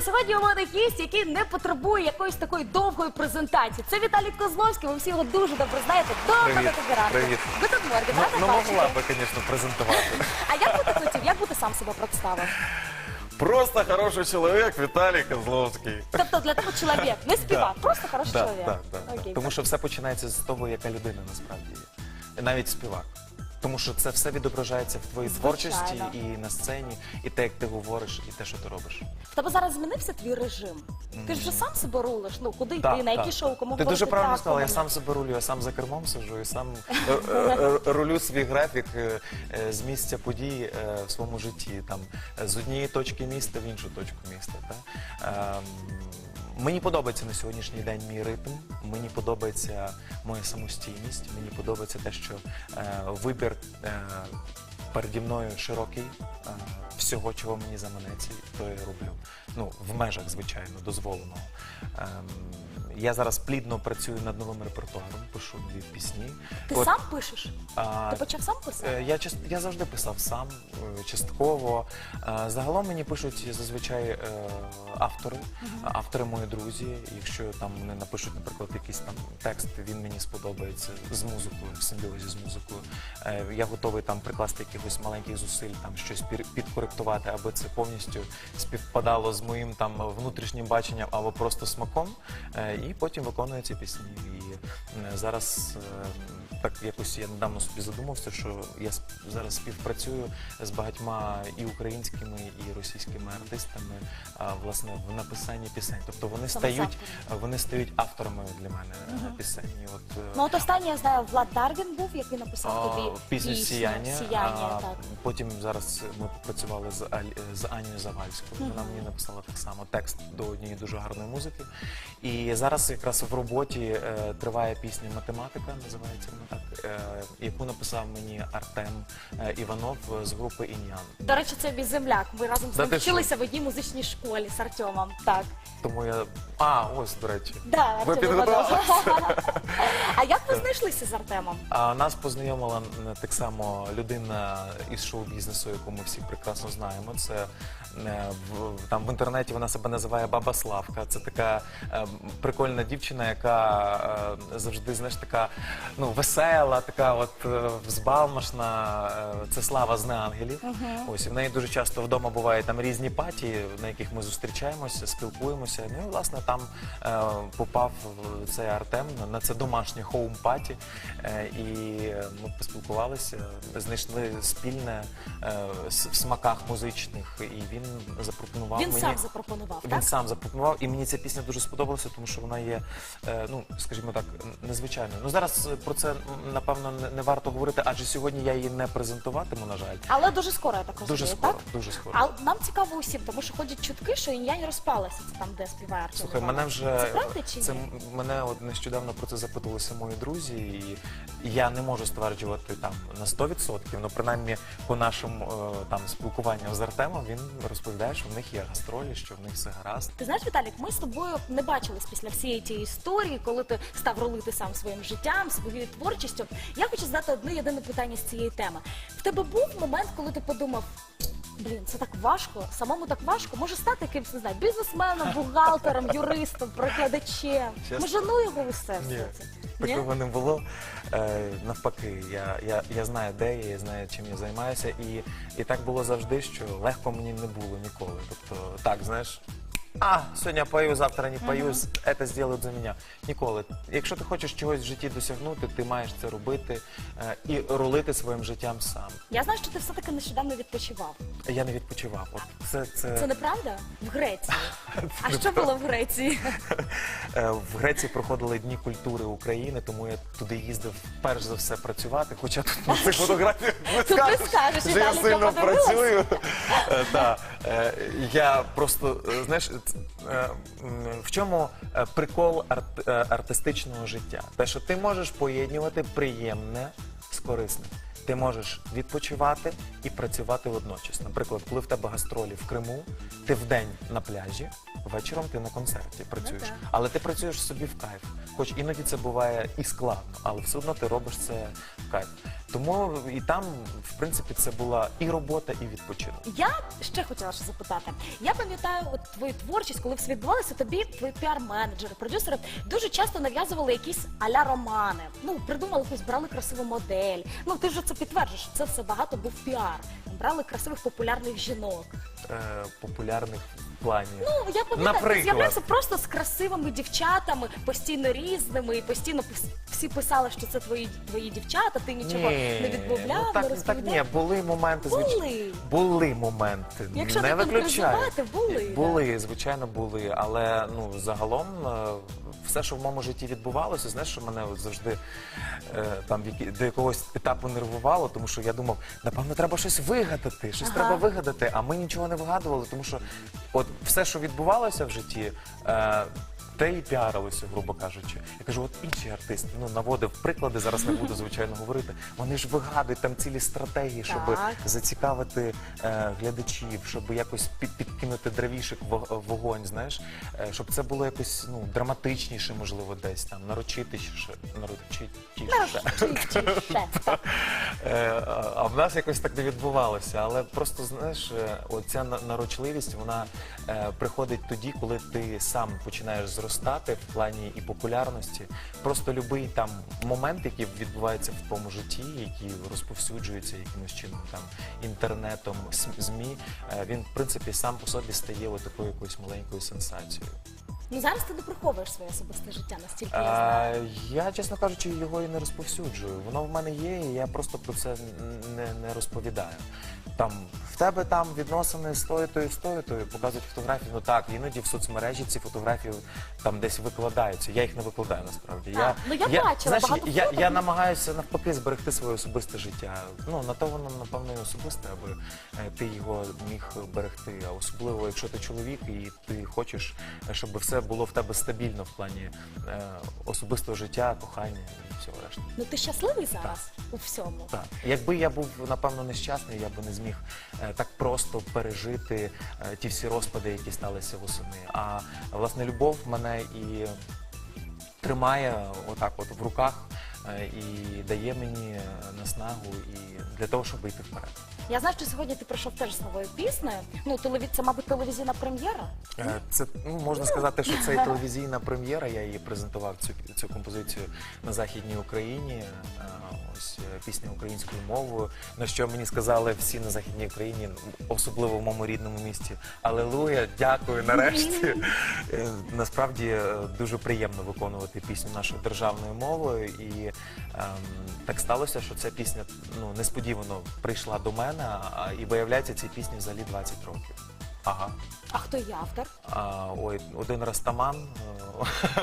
Друзі, сьогодні у мене гість, який не потребує якоїсь такої довгої презентації. Це Віталій Козловський. Ви всі його дуже добре знаєте. Доброго Привіт, тобі ранку. привіт. Ви тут морги, Ну, ну могла би, звісно, презентувати. А як би ти хотів, як би ти сам себе представив? Просто хороший чоловік Віталій Козловський. Тобто для тебе чоловік, не співак, Да. просто хороший Да, чоловік. да, да, да. Окей. Тому що все починається з того, яка людина насправді є. І навіть співак. Тому що це все відображається в твоїй творчості і на сцені, і те, як ти говориш, і те, що ти робиш. В тебе зараз змінився твій режим. Ти ж вже сам себе рулиш. Ну куди йти, на які шоу, кому Ти дуже правильно сказала, я сам себе рулю, я сам за кермом сиджу і сам е, е, е, рулю свій графік з місця подій в своєму житті, там з однієї точки міста в іншу точку міста. Та? Мені подобається на сьогоднішній день мій ритм, мені подобається моя самостійність, мені подобається те, що е, вибір е, переді мною широкий е, всього, чого мені заманеться, то я роблю. Ну, в межах, звичайно, дозволеного. Ем, я зараз плідно працюю над новим репертуаром, пишу нові пісні. Ти От, сам пишеш? а, Ти почав сам писати? Е, Я част- я завжди писав сам, е, частково. Е, Загалом мені пишуть зазвичай е, автори, автори мої друзі. Якщо там вони напишуть, наприклад, якийсь там текст, він мені сподобається з музикою, в симбіозі з музикою. е, Я готовий там прикласти якихось маленьких зусиль, там щось підкоректувати, аби це повністю співпадало з моїм там внутрішнім баченням або просто смаком. Е, І потім виконую ці пісні. І зараз е, так якось я недавно собі задумався, що я зараз співпрацюю з багатьма і українськими, і російськими артистами, а, власне, в написанні пісень. Тобто вони стають, вони стають авторами для мене е, пісень. І От, е, Ну от останнє я знаю, Влад Дарвін був, який написав тобі пісню Сіяння. Сіяння, а, так. Потім зараз ми попрацювали з, Аль... з Анією Завальською. Вона мені написала так само текст до однієї дуже гарної музики. І зараз якраз в роботі е, триває пісня Математика, називається вона е, яку написав мені Артем е, Іванов з групи Ін'ян. До речі, це мій земляк. Ми разом з ним вчилися в одній музичній школі з Артемом. Так. Тому я. А, ось, до речі. Да, Ви підготувалися? А як ви знайшлися з Артемом? А нас познайомила так само людина із шоу-бізнесу, яку ми всі прекрасно знаємо. Це е, там в інтернеті вона себе називає Баба Славка. Це така е, прикольна дівчина, яка е, завжди знаєш, така ну весела, така от е, взбалмошна. Е, це слава з неангелів. Ось і в неї дуже часто вдома бувають там різні паті, на яких ми зустрічаємося, спілкуємося. Ну і власне там е, попав в цей Артем на- на це домашнє хоум-паті. Е, і ми поспілкувалися, знайшли спільне е, с- в смаках музичних, і він запропонував Він мені. сам запропонував, Він так? сам запропонував, і мені ця пісня дуже сподобалася, тому що вона є, е, ну скажімо так, незвичайною. Ну зараз е, про це напевно не, варто говорити, адже сьогодні я її не презентуватиму, на жаль. Але дуже скоро, я так розумію, Дуже скоро, так? дуже скоро. А нам цікаво усім, тому що ходять чутки, що ін'янь розпалася. Це там, де співає Артем Слухай, Іванов. мене вже Це правда чи це ні? м- мене от нещодавно про це запитувалися мої друзі, і я не можу стверджувати там на 100%, але принаймні по нашому е, там спілкуванням з Артемом він розповідає, що в них є гастролі, що в них все гаразд. Ти знаєш, Віталік, ми з тобою не бачились після всієї тієї історії, коли ти став рулити сам своїм життям, своєю творчістю. Я хочу задати одне єдине питання з цієї теми. В тебе був момент, коли ти подумав. Блін, це так важко, самому так важко. Може стати якимось, не знаю, бізнесменом, бухгалтером, юристом, прикладачем. Чесно? Може, ну його усе все це. Ні? такого не було. Е, навпаки, я, я, я знаю, де я, я знаю, чим я займаюся, і, і так було завжди, що легко мені не було ніколи. Тобто, так, знаєш. А, сьогодні пою, завтра не пою, це зроблять за мене. Ніколи. Якщо ти хочеш чогось в житті досягнути, ти маєш це робити е, і рулити своїм життям сам. Я знаю, що ти все-таки нещодавно відпочивав. Я не відпочивав. От це, це, Це неправда? В Греції. А що було в Греції? Е, В Греції проходили дні культури України, тому я туди їздив перш за все працювати. Хоча тут на цих фотографіях не скажеш, що я сильно працюю. Е, е, Я просто знаєш, в чому е, прикол арт- е, артистичного життя? Те, що ти можеш поєднувати приємне з корисним. Ти можеш відпочивати і працювати водночас. Наприклад, коли в тебе гастролі в Криму, ти вдень на пляжі, вечором ти на концерті працюєш. Але ти працюєш собі в кайф. Хоч іноді це буває і складно, але все одно ти робиш це в кайф. Тому і там, в принципі, це була і робота, і відпочинок. Я ще хотіла ще запитати. Я пам'ятаю от твою творчість, коли все відбувалося, тобі твої піар-менеджери, продюсери дуже часто нав'язували якісь аля романи. Ну, придумали якусь, брали красиву модель. Ну, ти вже це підтверджуєш, це все багато був піар. Брали красивих популярних жінок. Е, популярних плані. Ну, я пам'ятаю, Наприклад? з'являвся просто з красивими дівчатами, постійно різними, і постійно всі писали, що це твої, твої дівчата, ти нічого не відмовляв, ну, так, не так розповідав. ні, були моменти, звич- Були. були моменти. Якщо не виключаю. конкретизувати, були, да. Були, звичайно, були. Але ну загалом е, все, що в моєму житті відбувалося, знаєш, що мене от завжди е, там в які- до якогось етапу нервувало, тому що я думав, напевно, треба щось вигадати, щось Ага. треба вигадати. А ми нічого не вигадували, тому що от все, що відбувалося в житті. Е, те і піарилося, грубо кажучи. Я кажу, от інші артисти, ну наводив приклади, зараз не буду звичайно говорити. Вони ж вигадують там цілі стратегії, щоб Так. зацікавити е, глядачів, щоб якось під, підкинути дровішек в вогонь, знаєш, е, щоб це було якось ну драматичніше, можливо, десь там нарочитіше, нарочитіше. Е, а- в нас якось так не відбувалося. Але просто знаєш, е, оця на- нарочливість вона приходить тоді, коли ти сам починаєш зростати в плані і популярності. Просто любий там момент, який відбувається в твоєму житті, який розповсюджується якимось чином там інтернетом, змі, е, він в принципі сам по собі стає такою якоюсь маленькою сенсацією. Ну зараз ти не приховуєш своє особисте життя, настільки я знаю. Е, Я, чесно кажучи, його і не розповсюджую. Воно в мене є, і я просто про це не, не розповідаю. Там в тебе там відносини з тою, тою, з тою, тою, показують фотографії. Ну так, іноді в соцмережі ці фотографії там десь викладаються. Я їх не викладаю насправді. А, ну, я бачила знаєш, багато я, фото. я намагаюся навпаки зберегти своє особисте життя. Ну на то воно напевно і особисте, аби е, ти його міг берегти. А особливо, якщо ти чоловік і ти хочеш, е, щоб все було в тебе стабільно в плані е, особистого життя, кохання і всього решти. Ну ти щасливий зараз у всьому. Так, якби я був напевно нещасний, я би не зміг е, так просто пережити е, ті всі розпади, які сталися восени. А власне любов мене і тримає отак, от в руках, і дає мені е, наснагу і для того, щоб йти вперед. Я знаю, що сьогодні ти прийшов теж з новою піснею. Ну, телеві... це, мабуть, телевізійна прем'єра. Е, Це ну можна сказати, що це і телевізійна прем'єра. Я її презентував цю цю композицію на західній Україні. Е, Ось е, пісня українською мовою. На що мені сказали всі на західній Україні, особливо в моєму рідному місті. Алелуя, дякую нарешті. Е, Насправді е, дуже приємно виконувати пісню нашою державною мовою. І ем, так сталося, що ця пісня ну несподівано прийшла до мене, а і виявляється, цій пісні взагалі 20 років. Ага. А хто є автор? А, ой, один Растаман.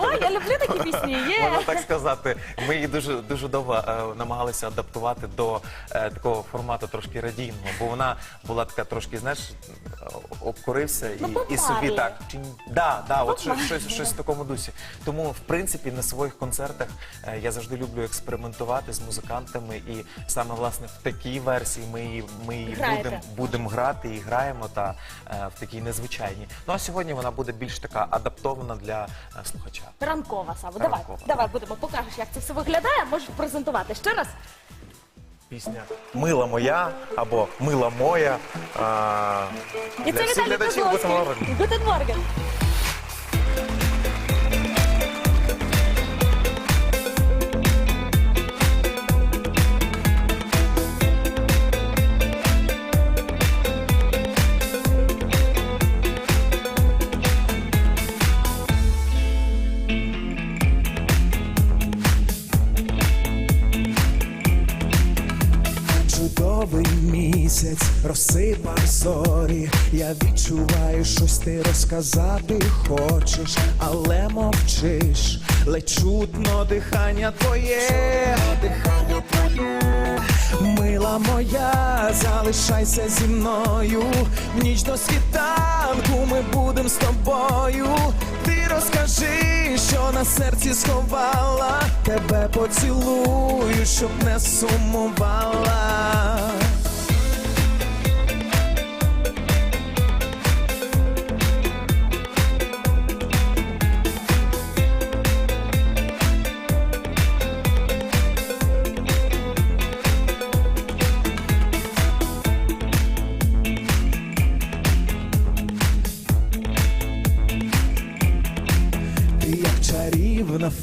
Ой, я люблю такі пісні. Є. Можна так сказати. Ми її дуже дуже довго е, намагалися адаптувати до е, такого формату трошки радійного, бо вона була така трошки, знаєш, обкурився і, Ну, і собі Marley. так. Чи да, да, от щось, щось, щось в такому дусі. Тому, в принципі, на своїх концертах е, я завжди люблю експериментувати з музикантами, і саме власне в такій версії ми її, ми її Граєте. будемо будемо грати і граємо та е, в такій незвичайній. Ну а сьогодні вона буде більш така адаптована для е, слухача. Ранкова Саво. Давай, Ранкова. давай будемо покажеш, як це все виглядає. Можеш презентувати ще раз. Пісня Мила моя або Мила моя. А, І для це всіх Віталій глядачів Козловський. Гутен Морген. Гутен Морген. Місяць розсипав зорі. Я відчуваю, щось ти розказати хочеш, але мовчиш, ледь чутно дихання твоє, дихання твоє, мила моя, залишайся зі мною. В ніч до світанку ми будем з тобою. Ти розкажи, що на серці сховала, тебе поцілую, щоб не сумувала.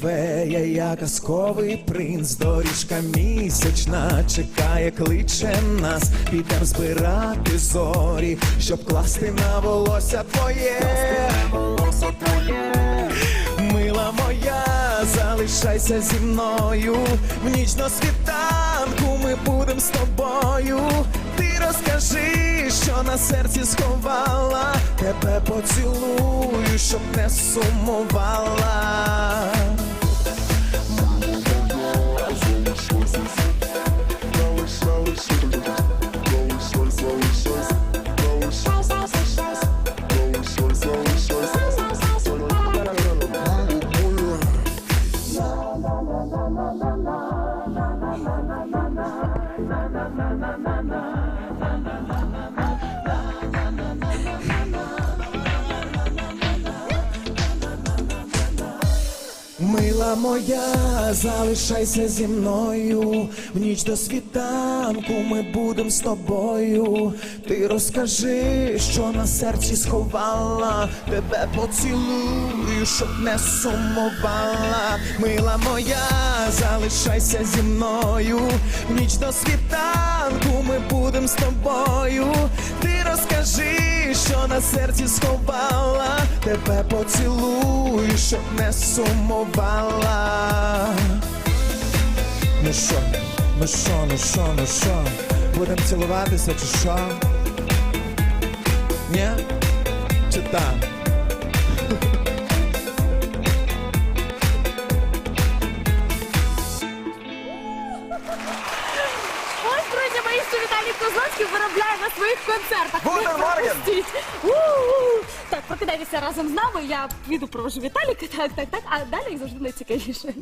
Фея, я казковий принц, доріжка місячна чекає, кличе нас, підем збирати зорі, щоб класти на волосся твоє. Мила моя, залишайся зі мною. В ніч до світанку ми будем з тобою. Ти розкажи, що на серці сховала, тебе поцілую, щоб не сумувала. Моя, залишайся зі мною. В ніч до світанку ми будем з тобою. Ти розкажи, що на серці сховала, тебе поцілую, щоб не сумувала. Мила моя, залишайся зі мною. В ніч до світанку ми будем з тобою. Ти розкажи, що на серці сховала, тебе поцілую, щоб не сумувала. Ну що, ну що, ну що, ну що, будем цілуватися чи що? Ні? Чи так? На своїх концертах. Гутен Морген! пропустіть. У-у-у. Так, прокидайтеся разом з нами. Я піду провожу Віталіка. Так, так, так. А далі як завжди найцікавіше.